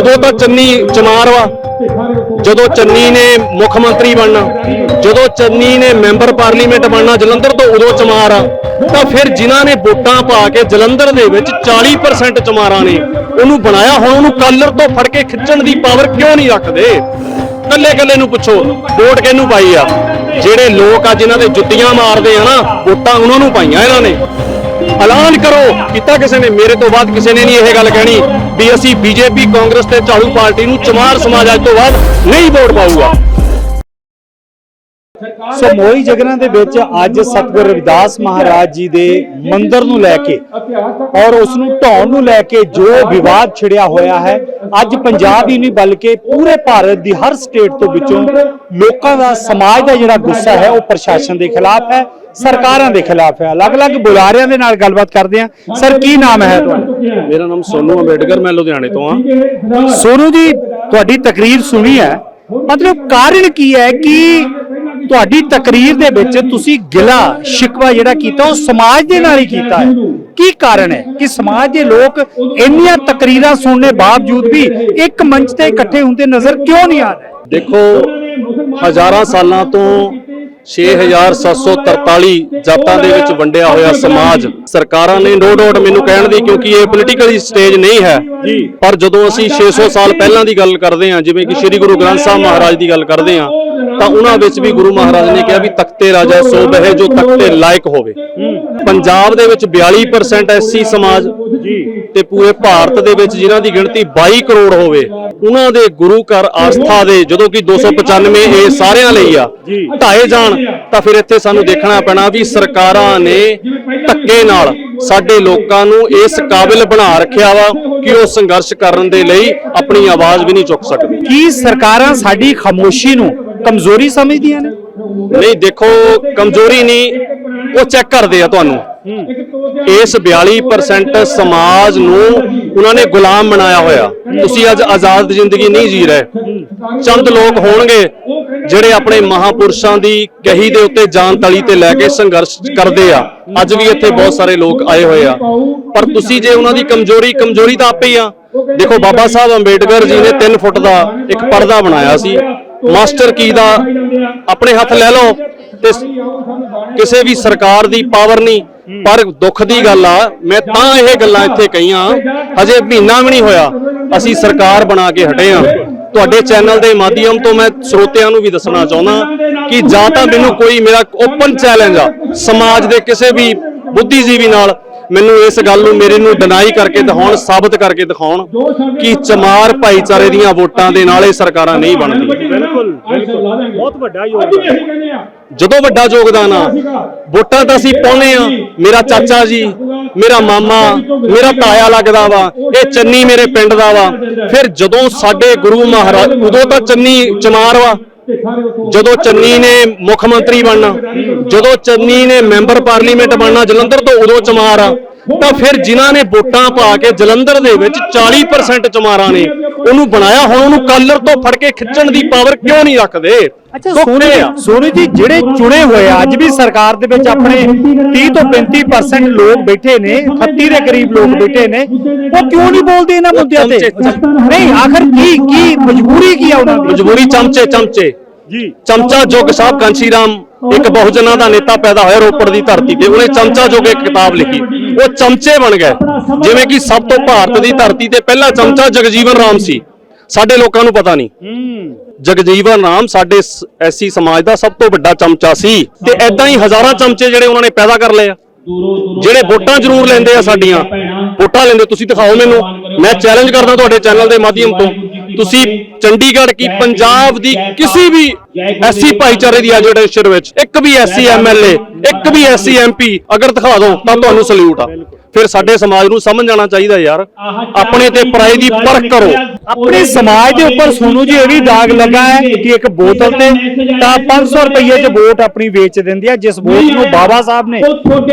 ਉਦੋਂ ਤਾਂ ਚੰਨੀ ਚਮਾਰ ਵਾ, ਜਦੋਂ ਚੰਨੀ ਨੇ ਮੁੱਖ ਮੰਤਰੀ ਬਣਨਾ, ਜਦੋਂ ਚੰਨੀ ਨੇ ਮੈਂਬਰ ਪਾਰਲੀਮੈਂਟ ਬਣਨਾ ਜਲੰਧਰ ਤੋਂ ਉਦੋਂ ਚਮਾਰ ਆ, ਤਾਂ ਫਿਰ ਜਿਨ੍ਹਾਂ ਨੇ ਵੋਟਾਂ ਪਾ ਕੇ ਜਲੰਧਰ ਦੇ ਵਿੱਚ 40% ਚਮਾਰਾਂ ਨੇ, ਉਹਨੂੰ ਬਣਾਇਆ, ਹੁਣ ਉਹਨੂੰ ਕਾਲਰ ਤੋਂ ਫੜ ਕੇ ਖਿੱਚਣ ਦੀ ਪਾਵਰ ਕਿਉਂ ਨਹੀਂ ਰੱਖਦੇ? ਕੱਲੇ ਕੱਲੇ ਨੂੰ ਪੁੱਛੋ, ਵੋਟ ਕਿਹਨੂੰ ਪਾਈ ਆ? ਜਿਹੜੇ ਲੋਕ ਆ ਜਿਨ੍ਹਾਂ ਦੇ ਜੁੱਤੀਆਂ ਮਾਰਦੇ ਆ ਨਾ, ਵੋਟਾਂ ਉਹਨਾਂ ਨੂੰ ਪਾਈਆਂ ਇਹਨਾਂ ਨੇ। ਐਲਾਨ ਕਰੋ ਕੀਤਾ ਕਿਸੇ ਨੇ ਮੇਰੇ ਤੋਂ ਬਾਅਦ ਕਿਸੇ ਨੇ ਨਹੀਂ ਇਹ ਗੱਲ ਕਹਿਣੀ ਵੀ ਅਸੀਂ ਬੀਜੇਪੀ, ਕਾਂਗਰਸ ਤੇ ਝਾੜੂ ਪਾਰਟੀ ਨੂੰ ਚਮਾਰ ਸਮਾਜ ਅੱਜ ਤੋਂ ਬਾਅਦ ਨਹੀਂ ਵੋਟ ਪਾਊਗਾ। ਸੋ ਮੋਈ ਜਗਨਾਂ ਦੇ ਵਿੱਚ ਅੱਜ ਸਤਿਗੁਰ ਰਵਿਦਾਸ ਮਹਾਰਾਜ ਜੀ ਦੇ ਮੰਦਿਰ ਨੂੰ ਲੈ ਕੇ ਔਰ ਉਸ ਨੂੰ ਢਾਉਣ ਨੂੰ ਲੈ ਕੇ ਜੋ ਵਿਵਾਦ ਛਿੜਿਆ ਹੋਇਆ ਹੈ ਅੱਜ ਪੰਜਾਬ ਹੀ ਨਹੀਂ ਬਲਕਿ ਪੂਰੇ ਭਾਰਤ ਦੀ ਹਰ ਸਟੇਟ ਤੋਂ ਵਿੱਚੋਂ ਲੋਕਾਂ ਦਾ ਸਮਾਜ ਦਾ ਜਿਹੜਾ ਗੁੱਸਾ ਹੈ ਉਹ ਪ੍ਰਸ਼ਾਸਨ ਦੇ ਖਿਲਾਫ ਹੈ ਸਰਕਾਰਾਂ ਦੇ ਖਿਲਾਫ ਹੈ। ਅਲੱਗ-ਅਲੱਗ ਬੁਲਾਰਿਆਂ ਦੇ ਨਾਲ ਗੱਲਬਾਤ ਕਰਦੇ ਹਾਂ। ਸਰ ਕੀ ਨਾਮ ਹੈ ਤੁਹਾਡਾ? ਮੇਰਾ ਨਾਮ ਸੋਨੂ ਅੰਬੇਡਕਰ ਮੈਂ ਲੁਧਿਆਣੇ ਤੋਂ ਆ ਸੋਨੂ ਜੀ ਤੁਹਾਡੀ ਤਕਰੀਰ ਸੁਣੀ ਹੈ। ਮਤਲਬ ਕਾਰਨ ਕੀ ਹੈ ਕਿ ਤੁਹਾਡੀ ਤਕਰੀਰ ਦੇ ਵਿੱਚ ਤੁਸੀਂ ਗਿਲਾ ਸ਼ਿਕਵਾ ਜਿਹੜਾ ਕੀਤਾ ਉਹ ਸਮਾਜ ਦੇ ਨਾਲ ਹੀ ਕੀਤਾ ਹੈ? ਕੀ ਕਾਰਨ ਹੈ ਕਿ ਸਮਾਜ ਦੇ ਲੋਕ ਇੰਨੀਆਂ ਤਕਰੀਰਾਂ ਸੁਣਨੇ ਬਾਵਜੂਦ ਵੀ ਇੱਕ ਮੰਚ ਤੇ ਇਕੱਠੇ ਹੁੰਦੇ ਨਜ਼ਰ ਕਿਉਂ ਨਹੀਂ ਆ ਰਹੇ? ਦੇਖੋ, ਹਜ਼ਾਰਾਂ ਸਾਲਾਂ ਤੋਂ 6743 ਜਾਤਾਂ ਦੇ ਵਿੱਚ ਵੰਡਿਆ ਹੋਇਆ ਸਮਾਜ। ਸਰਕਾਰਾਂ ਨੇ ਨੋ ਡਾਊਟ ਮੈਨੂੰ ਕਹਿਣ ਦੀ ਕਿਉਂਕਿ ਇਹ ਪੋਲੀਟੀਕਲੀ ਸਟੇਜ ਨਹੀਂ ਹੈ। ਪਰ ਜਦੋਂ ਅਸੀਂ 600 ਸਾਲ ਪਹਿਲਾਂ ਦੀ ਗੱਲ ਕਰਦੇ ਹਾਂ ਜਿਵੇਂ ਕਿ ਸ੍ਰੀ ਗੁਰੂ ਗ੍ਰੰਥ ਸਾਹਿਬ ਮਹਾਰਾਜ ਦੀ ਗੱਲ ਕਰਦੇ ਹਾਂ ਤਾਂ ਉਹਨਾਂ ਵਿੱਚ ਵੀ ਗੁਰੂ ਮਹਾਰਾਜ ਨੇ ਕਿਹਾ ਵੀ ਤਖਤੇ ਰਾਜਾ ਸੋ ਬਹਿ ਜੋ ਤਖਤੇ ਲਾਇਕ ਹੋਵੇ। ਪੰਜਾਬ ਦੇ ਵਿੱਚ 42% ਐਸਸੀ ਸਮਾਜ ਜੀ। ਤੇ ਪੂਰੇ ਭਾਰਤ ਦੇ ਵਿੱਚ ਜਿਨ੍ਹਾਂ ਦੀ ਗਿਣਤੀ 22 ਕਰੋੜ ਹੋਵੇ ਉਹਨਾਂ ਦੇ ਗੁਰੂ ਘਰ ਆਸਥਾ ਦੇ ਜਦੋਂ ਕਿ 295 ਇਹ ਸਾਰਿਆਂ ਲਈ ਆ। ਢਾਏ ਜਾਣ ਤਾਂ ਫਿਰ ਇੱਥੇ ਸਾਨੂੰ ਦੇਖਣਾ ਪੈਣਾ ਵੀ ਸਰਕਾਰਾਂ ਨੇ ਧੱਕੇ ਨਾਲ ਸਾਡੇ ਲੋਕਾਂ ਨੂੰ ਇਸ ਕਾਬਿਲ ਬਣਾ ਰੱਖਿਆ ਵਾ ਕਿ ਉਹ ਸੰਘਰਸ਼ ਕਰਨ ਦੇ ਲਈ ਆਪਣੀ ਆਵਾਜ਼ ਵੀ ਨਹੀਂ ਚੁੱਕ ਸਕਦੇ। ਕੀ ਸਰਕਾਰਾਂ ਸਾਡੀ ਖਾਮੋਸ਼ੀ ਨੂੰ ਕਮਜ਼ੋਰੀ ਸਮਝਦੀਆਂ ਨੇ? ਨਹੀਂ ਦੇਖੋ ਕਮਜ਼ੋਰੀ ਨਹੀਂ ਉਹ ਚੈੱਕ ਕਰਦੇ ਆ ਤੁਹਾਨੂੰ। ਇਸ 42% ਸਮਾਜ ਨੂੰ ਉਹਨਾਂ ਨੇ ਗੁਲਾਮ ਬਣਾਇਆ ਹੋਇਆ। ਤੁਸੀਂ ਅੱਜ ਆਜ਼ਾਦ ਜ਼ਿੰਦਗੀ ਨਹੀਂ ਜੀ ਰਹੇ। ਚੰਦ ਲੋਕ ਹੋਣਗੇ, ਜਿਹੜੇ ਆਪਣੇ ਮਹਾਪੁਰਸ਼ਾਂ ਦੀ ਕਹੀ ਦੇ ਉੱਤੇ ਜਾਨ ਤਲੀ ਤੇ ਲੈ ਕੇ ਸੰਘਰਸ਼ ਕਰਦੇ ਆ। ਅੱਜ ਵੀ ਇੱਥੇ ਬਹੁਤ ਸਾਰੇ ਲੋਕ ਆਏ ਹੋਏ ਆ। ਪਰ ਤੁਸੀਂ ਜੇ ਉਹਨਾਂ ਦੀ ਕਮਜ਼ੋਰੀ ਕਮਜ਼ੋਰੀ ਤਾਂ ਆਪੇ ਹੀ ਆ। ਦੇਖੋ, ਬਾਬਾ ਸਾਹਿਬ ਅੰਬੇਡਕਰ ਜੀ ਨੇ 3 ਫੁੱਟ ਦਾ ਇੱਕ ਪਰਦਾ ਬਣਾਇਆ ਸੀ। ਮਾਸਟਰ ਕੀ ਦਾ? ਆਪਣੇ ਹੱਥ ਲੈ ਲਓ। ਤੇ ਕਿਸੇ ਵੀ ਸਰਕਾਰ ਦੀ ਪਾਵਰ ਨਹੀਂ। ਪਰ ਦੁੱਖ ਦੀ ਗੱਲ ਆ, ਮੈਂ ਤਾਂ ਇਹ ਗੱਲਾਂ ਇੱਥੇ ਕਹੀਆਂ, ਹਜੇ ਮਹੀਨਾ ਵੀ ਨਹੀਂ ਹੋਇਆ, ਅਸੀਂ ਸਰਕਾਰ ਬਣਾ ਕੇ ਹਟੇ ਆ ਤੁਹਾਡੇ ਚੈਨਲ ਦੇ ਮਾਧਿਅਮ ਤੋਂ ਮੈਂ ਸਰੋਤਿਆਂ ਨੂੰ ਵੀ ਦੱਸਣਾ ਚਾਹੁੰਦਾ ਕਿ ਜਾਂ ਤਾਂ ਮੈਨੂੰ ਕੋਈ ਮੇਰਾ ਓਪਨ ਚੈਲੰਜ ਆ, ਸਮਾਜ ਦੇ ਕਿਸੇ ਵੀ ਬੁੱਧੀਜੀਵੀ ਨਾਲ ਮੈਨੂੰ ਇਸ ਗੱਲ ਨੂੰ ਮੇਰੇ ਨੂੰ ਡਿਨਾਈ ਕਰਕੇ ਦਿਖਾਉਣ ਸਾਬਤ ਕਰਕੇ ਦਿਖਾਉਣ ਕਿ ਚਮਾਰ ਭਾਈਚਾਰੇ ਦੀਆਂ ਵੋਟਾਂ ਦੇ ਨਾਲ ਇਹ ਸਰਕਾਰਾਂ ਨਹੀਂ ਬਣਦੀਆਂ। ਬਿਲਕੁਲ ਬਿਲਕੁਲ। ਬਹੁਤ ਵੱਡਾ ਯੋਗਦਾਨ। ਜਦੋਂ ਵੱਡਾ ਯੋਗਦਾਨ ਆ ਵੋਟਾਂ ਤਾਂ ਅਸੀਂ ਪਾਉਨੇ ਆ ਮੇਰਾ ਚਾਚਾ ਜੀ ਮੇਰਾ ਮਾਮਾ ਮੇਰਾ ਤਾਇਆ ਲੱਗਦਾ ਵਾ ਇਹ ਚੰਨੀ ਮੇਰੇ ਪਿੰਡ ਦਾ ਵਾ। ਫਿਰ ਜਦੋਂ ਸਾਡੇ ਗੁਰੂ ਮਹਾਰਾਜ ਉਦੋਂ ਤਾਂ ਚੰਨੀ ਚਮਾਰ ਵਾ। ਜਦੋਂ ਚੰਨੀ ਨੇ ਮੁੱਖ ਮੰਤਰੀ ਬਣਨਾ ਜਦੋਂ ਚੰਨੀ ਨੇ ਮੈਂਬਰ ਪਾਰਲੀਮੈਂਟ ਬਣਨਾ ਜਲੰਧਰ ਤੋਂ ਉਦੋਂ ਚਮਾਰ ਆ ਤਾਂ ਫਿਰ ਜਿਨ੍ਹਾਂ ਨੇ ਵੋਟਾਂ ਪਾ ਕੇ ਜਲੰਧਰ ਦੇ ਵਿੱਚ 40% ਚਮਾਰਾਂ ਨੇ ਉਹਨੂੰ ਬਣਾਇਆ ਹੁਣ ਉਹਨੂੰ ਕਾਲਰ ਤੋਂ ਫੜ ਕੇ ਖਿੱਚਣ ਦੀ ਪਾਵਰ ਕਿਉਂ ਨਹੀਂ ਰੱਖਦੇ? ਅੱਛਾ ਸੋਨੀ। ਸੋਨੀ ਜੀ ਜਿਹੜੇ ਚੁਣੇ ਹੋਏ ਆ ਅੱਜ ਵੀ ਸਰਕਾਰ ਦੇ ਵਿੱਚ ਆਪਣੇ 30 ਤੋਂ 35% ਲੋਕ ਬੈਠੇ ਨੇ 38 ਦੇ ਕਰੀਬ ਲੋਕ ਬੈਠੇ ਨੇ ਉਹ ਕਿਉਂ ਨਹੀਂ ਬੋਲਦੇ ਇਹਨਾਂ ਮੁੱਦਿਆਂ ਤੇ? ਨਹੀਂ ਆਖਰ ਕੀ ਕੀ ਮਜਬੂਰੀ ਕੀ ਆ ਉਹਨਾਂ ਦੀ? ਮਜਬੂਰੀ ਚਮਚੇ ਚਮਚੇ। ਜੀ। ਚਮਚਾ ਜੁਗ ਸਾਹਿਬ ਕਾਂਸ਼ੀ ਰਾਮ ਇੱਕ ਬਹੁਜਨਾਂ ਦਾ ਨੇਤਾ ਪੈਦਾ ਹੋਇਆ ਰੋਪੜ ਦੀ ਧਰਤੀ ਤੇ। ਉਹਨੇ ਚਮਚਾ ਜੁਗ ਇੱਕ ਕਿਤਾਬ ਲਿਖੀ। ਉਹ ਚਮਚੇ ਬਣ ਗਏ। ਜਿਵੇਂ ਕਿ ਸਭ ਤੋਂ ਭਾਰਤ ਦੀ ਧਰਤੀ ਤੇ ਪਹਿਲਾ ਚਮਚਾ ਜਗਜੀਵਨ ਰਾਮ ਸੀ। ਸਾਡੇ ਲੋਕਾਂ ਨੂੰ ਪਤਾ ਨਹੀਂ। ਜਗਜੀਵਨ ਰਾਮ ਸਾਡੇ ਐਸੀ ਸਮਾਜ ਦਾ ਸਭ ਤੋਂ ਵੱਡਾ ਚਮਚਾ ਸੀ। ਤੇ ਐਦਾਂ ਹੀ ਹਜ਼ਾਰਾਂ ਚਮਚੇ ਜਿਹੜੇ ਉਹਨਾਂ ਨੇ ਪੈਦਾ ਕਰ ਲਏ ਆ। ਜਿਹੜੇ ਵੋਟਾਂ ਜ਼ਰੂਰ ਲੈਂਦੇ ਆ ਸਾਡੀਆਂ। ਵੋਟਾਂ ਲੈਂਦੇ ਤੁਸੀਂ ਦਿਖਾਓ ਮੈਨੂੰ। ਮੈਂ ਚੈਲੰਜ ਕਰਦਾ ਤੁਹਾਡੇ ਚੈਨਲ ਦੇ ਮਾਧਿਅਮ ਤੋਂ। ਤੁਸੀਂ ਚੰਡੀਗੜ੍ਹ ਕੀ ਪੰਜਾਬ ਦੀ ਕਿਸੇ ਵੀ ਐਸੀ ਭਾਈਚਾਰੇ ਦੀ ਐਜੂਟੇਸ਼ਨ ਵਿੱਚ ਇੱਕ ਵੀ ਐਸੀ ਐਮਐਲਏ ਇੱਕ ਵੀ ਐਸੀ ਐਮਪੀ ਅਗਰ ਦਿਖਾ ਦਿਓ ਤਾਂ ਤੁਹਾਨੂੰ ਸਲੂਟ ਆ। ਫਿਰ ਸਾਡੇ ਸਮਾਜ ਨੂੰ ਸਮਝ ਜਾਣਾ ਚਾਹੀਦਾ ਯਾਰ। ਆਪਣੇ ਤੇ ਪਰਾਏ ਦੀ ਪਰਖ ਕਰੋ। ਆਪਣੇ ਸਮਾਜ ਦੇ ਉੱਪਰ ਸੋਨੂ ਜੀ ਇਹ ਵੀ ਦਾਗ ਲੱਗਾ ਹੈ ਕਿ ਇੱਕ ਬੋਤਲ ਤੇ ਤਾਂ 500 ਰੁਪਏ 'ਚ ਵੋਟ ਆਪਣੀ ਵੇਚ ਦਿੰਦੀ ਹੈ ਜਿਸ ਵੋਟ ਨੂੰ ਬਾਬਾ ਸਾਹਿਬ ਨੇ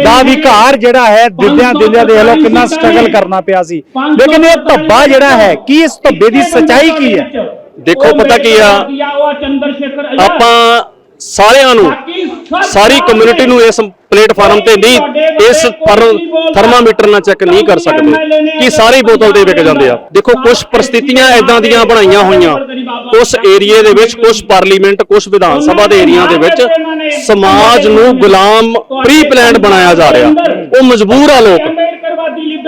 ਦਾ ਵਿਕਾਰ ਜਿਹੜਾ ਹੈ ਦਿਲਿਆਂ ਦਿਲਿਆਂ ਦੇ ਹਲੋ ਕਿੰਨਾ ਸਟਰਗਲ ਕਰਨਾ ਪਿਆ ਸੀ। ਲੇਕਿਨ ਇਹ ਧੱਬਾ ਜਿਹੜਾ ਹੈ ਕੀ ਇਸ ਧੱਬੇ ਦੀ ਸਚਾਈ ਕੀ ਹੈ? ਦੇਖੋ ਪਤਾ ਕੀ ਆ? ਆਪਾਂ ਸਾਰਿਆਂ ਨੂੰ ਸਾਰੀ ਕਮਿਊਨਿਟੀ ਨੂੰ ਇਸ ਪਲੇਟਫਾਰਮ ਤੇ ਨਹੀਂ ਇਸ ਥਰਮਾਮੀਟਰ ਨਾਲ ਚੈੱਕ ਨਹੀਂ ਕਰ ਸਕਦੇ ਕਿ ਸਾਰੀ ਬੋਤਲ ਦੇ ਵਿਕ ਜਾਂਦੇ ਆ। ਦੇਖੋ ਕੁਝ ਪਰਿਸਥਿਤੀਆਂ ਇਦਾਂ ਦੀਆਂ ਬਣਾਈਆਂ ਹੋਈਆਂ। ਉਸ ਏਰੀਏ ਦੇ ਵਿੱਚ ਕੁਝ ਪਾਰਲੀਮੈਂਟ ਕੁਝ ਵਿਧਾਨ ਸਭਾ ਦੇ ਏਰੀਆ ਦੇ ਵਿੱਚ ਸਮਾਜ ਨੂੰ ਗੁਲਾਮ ਪ੍ਰੀ ਪਲਾਨਡ ਬਣਾਇਆ ਜਾ ਰਿਹਾ। ਉਹ ਮਜਬੂਰ ਆ ਲੋਕ।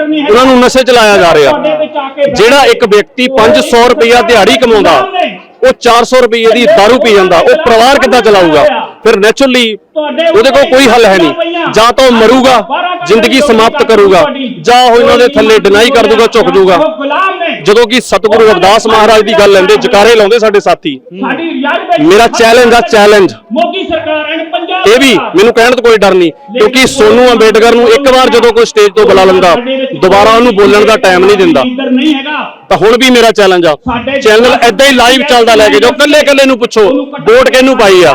ਉਹਨਾਂ ਨੂੰ ਨਸ਼ੇ ਚ ਲਾਇਆ ਜਾ ਰਿਹਾ। ਜਿਹੜਾ ਇੱਕ ਵਿਅਕਤੀ 500 ਰੁਪਇਆ ਦਿਹਾੜੀ ਕਮਾਉਂਦਾ ਉਹ 400 ਰੁਪਏ ਦੀ ਦਾਰੂ ਪੀ ਜਾਂਦਾ ਉਹ ਪਰਿਵਾਰ ਕਿੱਦਾਂ ਚਲਾਊਗਾ? ਫਿਰ ਨੈਚੁਰਲੀ ਉਹਦੇ ਕੋਲ ਕੋਈ ਹੱਲ ਹੈ ਨਹੀਂ। ਜਾਂ ਤਾਂ ਉਹ ਮਰੂਗਾ ਜ਼ਿੰਦਗੀ ਸਮਾਪਤ ਕਰੂਗਾ ਜਾਂ ਉਹ ਇਹਨਾਂ ਦੇ ਥੱਲੇ ਡਿਨਾਈ ਕਰ ਦੂਗਾ ਝੁਕ ਜੂਗਾ ਜਦੋਂ ਕਿ ਸਤਿਗੁਰੂ ਰਵਿਦਾਸ ਮਹਾਰਾਜ ਦੀ ਗੱਲ ਲੈਂਦੇ ਜਕਾਰੇ ਲਾਉਂਦੇ ਸਾਡੇ ਸਾਥੀ। ਮੇਰਾ ਚੈਲੰਜ ਆ ਚੈਲੰਜ ਮੋਦੀ ਸਰਕਾਰ ਐਂਡ ਪੰਜਾਬ ਇਹ ਵੀ ਮੈਨੂੰ ਕਹਿਣ ਤੋਂ ਕੋਈ ਡਰ ਨਹੀਂ, ਕਿਉਂਕਿ ਸੋਨੂ ਅੰਬੇਡਕਰ ਨੂੰ ਇੱਕ ਵਾਰ ਜਦੋਂ ਕੋਈ ਸਟੇਜ ਤੋਂ ਬੁਲਾ ਲੈਂਦਾ, ਦੁਬਾਰਾ ਉਹਨੂੰ ਬੋਲਣ ਦਾ ਟਾਈਮ ਨਹੀਂ ਦਿੰਦਾ। ਤਾਂ ਹੁਣ ਵੀ ਮੇਰਾ ਚੈਲੰਜ ਆ। ਚੈਨਲ ਐਦਾਂ ਹੀ ਲਾਈਵ ਚੱਲਦਾ ਲੈ ਕੇ ਜਾਓ ਕੱਲੇ ਕੱਲੇ ਨੂੰ ਪੁੱਛੋ, ਵੋਟ ਕਿਹਨੂੰ ਪਾਈ ਆ?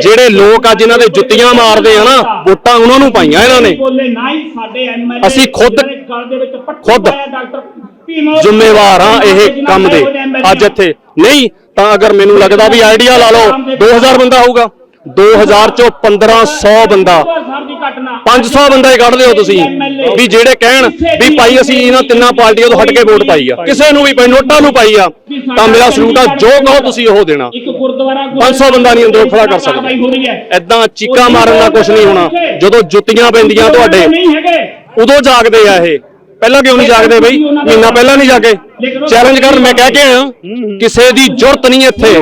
ਜਿਹੜੇ ਲੋਕ ਆ ਜਿਨ੍ਹਾਂ ਦੇ ਜੁੱਤੀਆਂ ਮਾਰਦੇ ਆ ਨਾ, ਵੋਟਾਂ ਉਹਨਾਂ ਨੂੰ ਪਾਈਆਂ ਇਹਨਾਂ ਨੇ। ਅਸੀਂ ਖੁਦ- ਖੁਦ ਜ਼ਿੰਮੇਵਾਰ ਆ ਇਹ ਕੰਮ ਦੇ, ਅੱਜ ਇੱਥੇ। ਨਹੀਂ, ਤਾਂ ਅਗਰ ਮੈਨੂੰ ਲੱਗਦਾ ਵੀ ਆਈਡੀਆ ਲਾ ਲਓ 2000 ਬੰਦਾ ਹੋਊਗਾ 2000 ਚੋਂ 1500 ਬੰਦਾ। ਸਾਹਿਬ ਦੀ 500 ਬੰਦਾ ਹੀ ਕੱਢ ਦਿਓ ਤੁਸੀਂ। ਵੀ ਜਿਹੜੇ ਕਹਿਣ ਵੀ ਭਾਈ ਅਸੀਂ ਇਹਨਾਂ ਤਿੰਨਾਂ ਪਾਰਟੀਆਂ ਤੋਂ ਹਟ ਕੇ ਵੋਟ ਪਾਈ ਆ। ਕਿਸੇ ਨੂੰ ਵੀ ਭਾਈ ਨੋਟਾਂ ਨੂੰ ਪਾਈ ਆ, ਤਾਂ ਮੇਰਾ ਸਲੂਟ ਆ, ਜੋ ਕਹੋ ਤੁਸੀਂ ਉਹ ਦੇਣਾ। ਇੱਕ ਗੁਰਦੁਆਰਾ 500 ਬੰਦਾ ਨਹੀਂ ਅੰਦਰੋਂ ਖੜਾ ਕਰ ਸਕਦਾ। ਕਾਰਵਾਈ ਹੋ ਐਦਾਂ ਚੀਕਾਂ ਮਾਰਨ ਦਾ ਕੁਝ ਨਹੀਂ ਹੋਣਾ। ਜਦੋਂ ਜੁੱਤੀਆਂ ਪੈਂਦੀਆਂ ਤੁਹਾਡੇ, ਉਦੋਂ ਜਾਗਦੇ ਆ ਇਹ। ਪਹਿਲਾਂ ਕਿਉਂ ਨਹੀਂ ਜਾਗਦੇ ਬਈ? ਮਹੀਨਾ ਪਹਿਲਾਂ ਨਹੀਂ ਜਾਗੇ ਚੈਲੰਜ ਕਰਨ ਮੈਂ ਕਹਿ ਕੇ ਆਇਆ। ਕਿਸੇ ਦੀ ਜ਼ਰੂਰਤ ਨਹੀਂ ਇੱਥੇ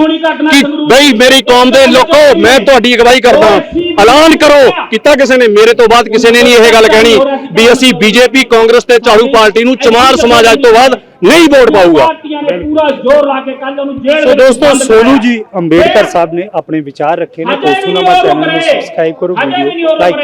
ਕਿ ਬਈ ਮੇਰੀ ਕੌਮ ਦੇ ਲੋਕੋ ਮੈਂ ਤੁਹਾਡੀ ਅਗਵਾਈ ਕਰਦਾ। ਐਲਾਨ ਕਰੋ। ਕੀਤਾ। ਕਿਸੇ ਨੇ? ਮੇਰੇ ਤੋਂ ਬਾਅਦ ਕਿਸੇ ਨੇ ਨਹੀਂ ਇਹ ਗੱਲ ਕਹਿਣੀ ਵੀ ਅਸੀਂ ਬੀਜੇਪੀ ਕਾਂਗਰਸ ਤੇ ਝਾੜੂ ਪਾਰਟੀ ਨੂੰ ਚਮਾਰ ਸਮਾਜ ਅੱਜ ਤੋਂ ਬਾਅਦ ਨਹੀਂ ਵੋਟ ਪਾਊਗਾ। ਪਾਰਟੀਆਂ ਨੇ ਪੂਰਾ ਜ਼ੋਰ ਲਾ ਕੇ ਕੱਲ ਉਹਨੂੰ ਜੇਲ੍ਹ ਸੋ ਦੋਸਤੋ ਸੋਨੂ। ਜੀ ਅੰਬੇਡਕਰ ਸਾਹਿਬ ਨੇ ਆਪਣੇ ਵਿਚਾਰ ਰੱਖੇ ਨੇ। ਨਹੀਂ ਉਹ ਚੈਨਲ ਨੂੰ। ਸਬਸਕ੍ਰਾਈਬ ਕਰੋ ਵੀਡੀਓ ਲਾਈਕ।